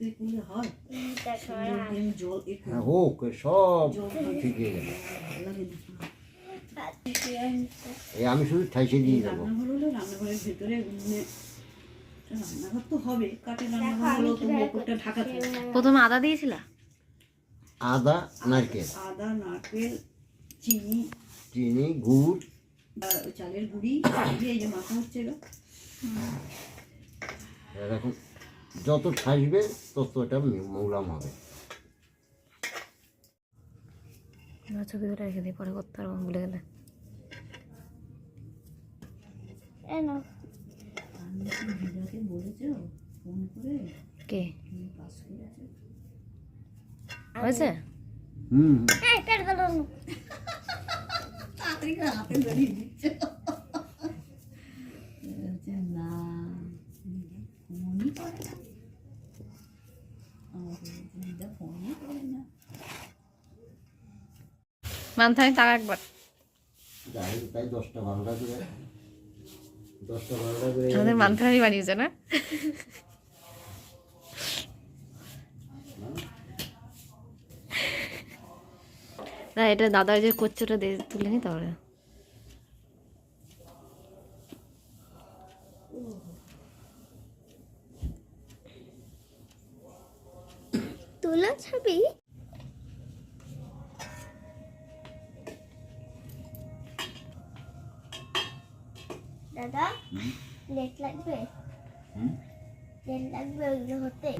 তুই হয় জল হ্যাঁ হোক সব গেল এই আমি শুধু ঠাইসে দিয়ে দেবো রান্নাঘর হলো রান্নাঘরের ভেতরে রান্নাঘর তো হবে কাঠের রান্নাঘর হলো তুমি ওপরটা ঢাকা প্রথমে আদা দিয়েছিলা? আদা নারকেল। আদা নারকেল চিনি। চিনি গুড়। চালের গুঁড়ি। দিয়ে এই যে মাখা হচ্ছে এরকম যত ঠাসবে তত এটা মৌলাম হবে। না ছবি ধরে রেখে দিই পরে করতে পারব ভুলে গেলে। কি? হয়ে হয়েছে হুম ধরিয়ে না। মানথানি তাক একবার। আমাদের মানথানি বানিয়েছে না? না এটা দাদার যে করছে ওটা দিয়ে তুলে নি তাহলে তোলা ছবি দাদা লেট লাগবে হুম? লেট লাগবে ওইগুলো হতে